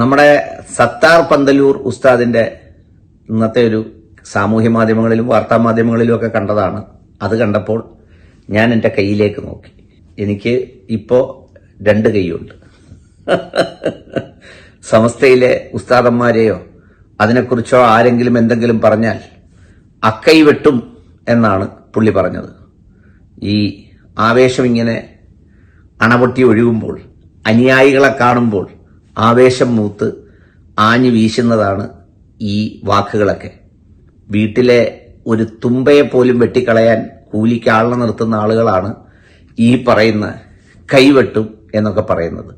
നമ്മുടെ സത്താർ പന്തലൂർ ഉസ്താദിന്റെ ഇന്നത്തെ ഒരു സാമൂഹ്യ മാധ്യമങ്ങളിലും വാർത്താ മാധ്യമങ്ങളിലും ഒക്കെ കണ്ടതാണ്. അത് കണ്ടപ്പോൾ ഞാൻ എന്റെ കയ്യിലേക്ക് നോക്കി. എനിക്ക് ഇപ്പോൾ രണ്ട് കൈയുണ്ട്. സമസ്തയിലെ ഉസ്താദന്മാരെയോ അതിനെക്കുറിച്ചോ ആരെങ്കിലും എന്തെങ്കിലും പറഞ്ഞാൽ അക്കൈ വെട്ടും എന്നാണ് പുള്ളി പറഞ്ഞത്. ഈ ആവേശം ഇങ്ങനെ അണപൊട്ടി ഒഴുകുമ്പോൾ അനുയായികളെ കാണുമ്പോൾ ആവേശം മൂത്ത് ആഞ്ഞു വീശുന്നതാണ് ഈ വാക്കുകളൊക്കെ. വീട്ടിലെ ഒരു തുമ്പയെ പോലും വെട്ടിക്കളയാൻ കൂലിക്ക് ആളിനെ നിർത്തുന്ന ആളുകളാണ് ഈ പറയുന്ന കൈവെട്ടും എന്നൊക്കെ പറയുന്നത്.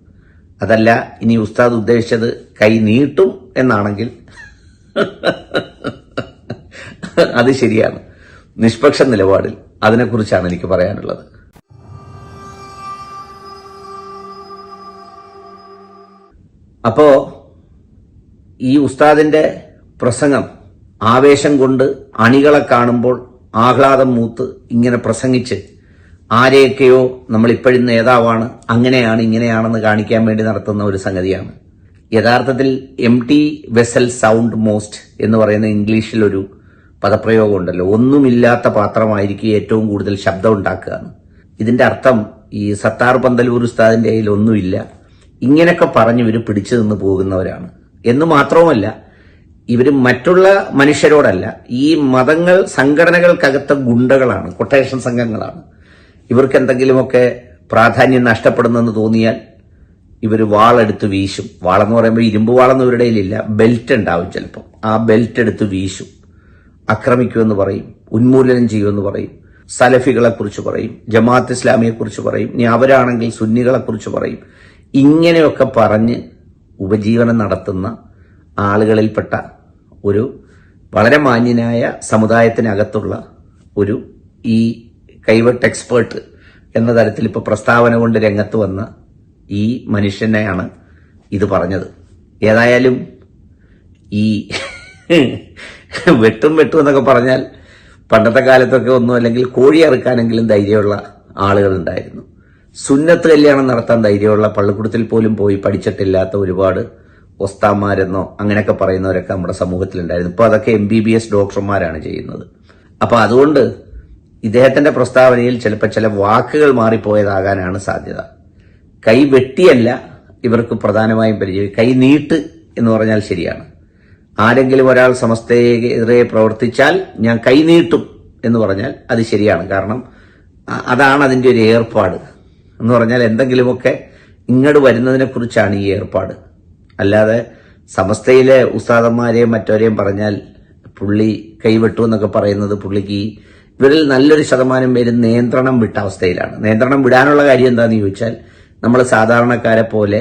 അതല്ല ഇനി ഉസ്താദ് ഉദ്ദേശിച്ചത് കൈ നീട്ടും എന്നാണെങ്കിൽ അത് ശരിയാണ്. നിഷ്പക്ഷ നിലപാടിൽ അതിനെക്കുറിച്ചാണ് എനിക്ക് പറയാനുള്ളത്. അപ്പോ ഈ ഉസ്താദിന്റെ പ്രസംഗം ആവേശം കൊണ്ട് അണികളെ കാണുമ്പോൾ ആഹ്ലാദം മൂത്ത് ഇങ്ങനെ പ്രസംഗിച്ച് ആരെയൊക്കെയോ നമ്മൾ ഇപ്പോഴും നേതാവാണ് അങ്ങനെയാണ് ഇങ്ങനെയാണെന്ന് കാണിക്കാൻ വേണ്ടി നടത്തുന്ന ഒരു സംഗതിയാണ്. യഥാർത്ഥത്തിൽ M T vessel sound most എന്ന് പറയുന്ന ഇംഗ്ലീഷിലൊരു പദപ്രയോഗം ഉണ്ടല്ലോ ഒന്നുമില്ലാത്ത പാത്രമായിരിക്കും ഏറ്റവും കൂടുതൽ ശബ്ദം ഉണ്ടാക്കുകയാണ്. ഇതിന്റെ അർത്ഥം ഈ സത്താർ പന്തലൂർ ഉസ്താദിന്റെ കയ്യിൽ ഒന്നുമില്ല. ഇങ്ങനെയൊക്കെ പറഞ്ഞ് ഇവർ പിടിച്ചു നിന്ന് പോകുന്നവരാണ്. എന്ന് മാത്രവുമല്ല ഇവർ മറ്റുള്ള മനുഷ്യരോടല്ല ഈ മതങ്ങൾ സംഘടനകൾക്കകത്ത ഗുണ്ടകളാണ് കൊട്ടേഷൻ സംഘങ്ങളാണ്. ഇവർക്ക് എന്തെങ്കിലുമൊക്കെ പ്രാധാന്യം നഷ്ടപ്പെടുന്നെന്ന് തോന്നിയാൽ ഇവർ വാളെടുത്ത് വീശും. വാളെന്ന് പറയുമ്പോൾ ഇരുമ്പ് വാളെന്ന് ഇവരുടെ കയ്യിലില്ല. ബെൽറ്റ് ഉണ്ടാവും ചിലപ്പം. ആ ബെൽറ്റ് എടുത്ത് വീശും. ആക്രമിക്കുമെന്ന് പറയും. ഉന്മൂലനം ചെയ്യുമെന്ന് പറയും. സലഫികളെക്കുറിച്ച് പറയും. ജമാഅത്ത് ഇസ്ലാമിയെക്കുറിച്ച് പറയും. ഇനി അവരാണെങ്കിൽ സുന്നികളെക്കുറിച്ച് പറയും. ഇങ്ങനെയൊക്കെ പറഞ്ഞ് ഉപജീവനം നടത്തുന്ന ആളുകളിൽപ്പെട്ട ഒരു വളരെ മാന്യനായ സമുദായത്തിനകത്തുള്ള ഒരു ഈ കൈവട്ട് എക്സ്പേർട്ട് എന്ന തരത്തിൽ ഇപ്പോൾ പ്രസ്താവന കൊണ്ട് രംഗത്ത് വന്ന ഈ മനുഷ്യനെയാണ് ഇത് പറഞ്ഞത്. ഏതായാലും ഈ വെട്ടും വെട്ടും എന്നൊക്കെ പറഞ്ഞാൽ പണ്ടത്തെ കാലത്തൊക്കെ ഒന്നും അല്ലെങ്കിൽ കോഴി അറുക്കാനെങ്കിലും ധൈര്യമുള്ള ആളുകളുണ്ടായിരുന്നു സുന്നത്ത് കല്യാണം നടത്താൻ ധൈര്യമുള്ള പള്ളിക്കൂടത്തിൽ പോലും പോയി പഠിച്ചിട്ടില്ലാത്ത ഒരുപാട് ഒസ്താമാരെന്നോ അങ്ങനെയൊക്കെ പറയുന്നവരൊക്കെ നമ്മുടെ സമൂഹത്തിലുണ്ടായിരുന്നു. ഇപ്പൊ അതൊക്കെ എം ബി ബി എസ് ഡോക്ടർമാരാണ് ചെയ്യുന്നത്. അപ്പോൾ അതുകൊണ്ട് ഇദ്ദേഹത്തിന്റെ പ്രസ്താവനയിൽ ചിലപ്പോൾ ചില വാക്കുകൾ മാറിപ്പോയതാകാനാണ് സാധ്യത. കൈ വെട്ടിയല്ല ഇവർക്ക് പ്രധാനമായും പരിചയം. കൈ നീട്ട് എന്ന് പറഞ്ഞാൽ ശരിയാണ്. ആരെങ്കിലും ഒരാൾ സമസ്തയെതിരെ പ്രവർത്തിച്ചാൽ ഞാൻ കൈ നീട്ടും എന്ന് പറഞ്ഞാൽ അത് ശരിയാണ്. കാരണം അതാണ് അതിന്റെ ഒരു ഏർപ്പാട്. എന്ന് പറഞ്ഞാൽ എന്തെങ്കിലുമൊക്കെ ഇങ്ങോട്ട് വരുന്നതിനെക്കുറിച്ചാണ് ഈ ഏർപ്പാട്. അല്ലാതെ സമസ്തയിലെ ഉസ്താദന്മാരെയും മറ്റവരെയും പറഞ്ഞാൽ പുള്ളി കൈവെട്ടു എന്നൊക്കെ പറയുന്നത് പുള്ളിക്ക് ഇവരിൽ നല്ലൊരു ശതമാനം പേര് നിയന്ത്രണം വിട്ട അവസ്ഥയിലാണ്. നിയന്ത്രണം വിടാനുള്ള കാര്യം എന്താണെന്ന് ചോദിച്ചാൽ നമ്മൾ സാധാരണക്കാരെ പോലെ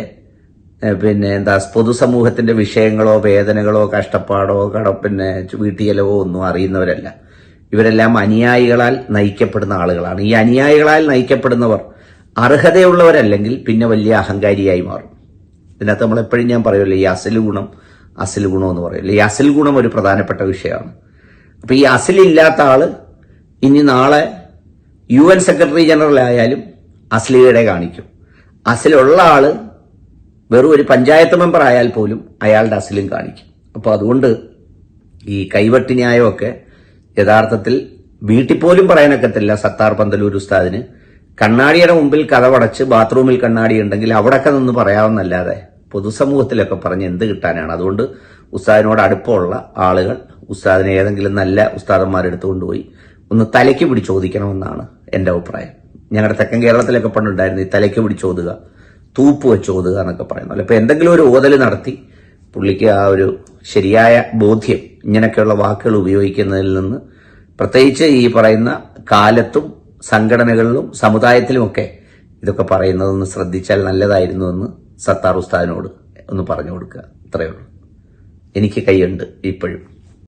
പിന്നെ എന്താ പൊതുസമൂഹത്തിന്റെ വിഷയങ്ങളോ വേദനകളോ കഷ്ടപ്പാടോ കട പിന്നെ വീട്ടിയലവോ ഒന്നും അറിയുന്നവരല്ല. ഇവരെല്ലാം അനുയായികളാൽ നയിക്കപ്പെടുന്ന ആളുകളാണ്. ഈ അനുയായികളാൽ നയിക്കപ്പെടുന്നവർ അർഹതയുള്ളവരല്ലെങ്കിൽ പിന്നെ വലിയ അഹങ്കാരിയായി മാറും. ഇതിനകത്ത് നമ്മൾ എപ്പോഴും ഞാൻ പറയുമല്ലോ ഈ അസൽ ഗുണം അസൽ ഗുണം എന്ന് പറയില്ല ഈ അസൽ ഗുണം ഒരു പ്രധാനപ്പെട്ട വിഷയമാണ്. അപ്പൊ ഈ അസലില്ലാത്ത ആൾ ഇനി നാളെ യു എൻ സെക്രട്ടറി ജനറൽ ആയാലും അസ്ലിയുടെ കാണിക്കും. അസിലുള്ള ആൾ വെറും ഒരു പഞ്ചായത്ത് മെമ്പർ ആയാൽ പോലും അയാളുടെ അസിലും കാണിക്കും. അപ്പോൾ അതുകൊണ്ട് ഈ കൈവെട്ടി ന്യായമൊക്കെ യഥാർത്ഥത്തിൽ വീട്ടിൽ പോലും പറയാനൊക്കത്തില്ല സത്താർ പന്തലൂർ ഉസ്താദിന്. കണ്ണാടിയുടെ മുമ്പിൽ കഥവടച്ച് ബാത്റൂമിൽ കണ്ണാടി ഉണ്ടെങ്കിൽ അവിടെയൊക്കെ നിന്ന് പറയാവുന്നല്ലാതെ പൊതുസമൂഹത്തിലൊക്കെ പറഞ്ഞ് എന്ത് കിട്ടാനാണ്? അതുകൊണ്ട് ഉസ്താദിനോട് അടുപ്പമുള്ള ആളുകൾ ഉസ്താദിനെ ഏതെങ്കിലും നല്ല ഉസ്താദന്മാരെടുത്ത് കൊണ്ടുപോയി ഒന്ന് തലയ്ക്ക് പിടി ചോദിക്കണമെന്നാണ് എന്റെ അഭിപ്രായം. ഞങ്ങളുടെ തെക്കൻ കേരളത്തിലൊക്കെ പണ്ടുണ്ടായിരുന്നു ഈ തലയ്ക്ക് പിടി ഓതുക തൂപ്പ് വെച്ച് ഓതുക എന്നൊക്കെ പറയുന്നത്. ഇപ്പം എന്തെങ്കിലും ഒരു ഓതൽ നടത്തി പുള്ളിക്ക് ആ ഒരു ശരിയായ ബോധ്യം ഇങ്ങനെയൊക്കെയുള്ള വാക്കുകൾ ഉപയോഗിക്കുന്നതിൽ നിന്ന് പ്രത്യേകിച്ച് ഈ പറയുന്ന കാലത്തും സംഘടനകളിലും സമുദായത്തിലുമൊക്കെ ഇതൊക്കെ പറയുന്നതൊന്ന് ശ്രദ്ധിച്ചാൽ നല്ലതായിരുന്നു എന്ന് സത്താർ ഉസ്താദിനോട് ഒന്ന് പറഞ്ഞു കൊടുക്കുക. അത്രയേ ഉള്ളൂ. എനിക്ക് കൈയുണ്ട് ഇപ്പോഴും.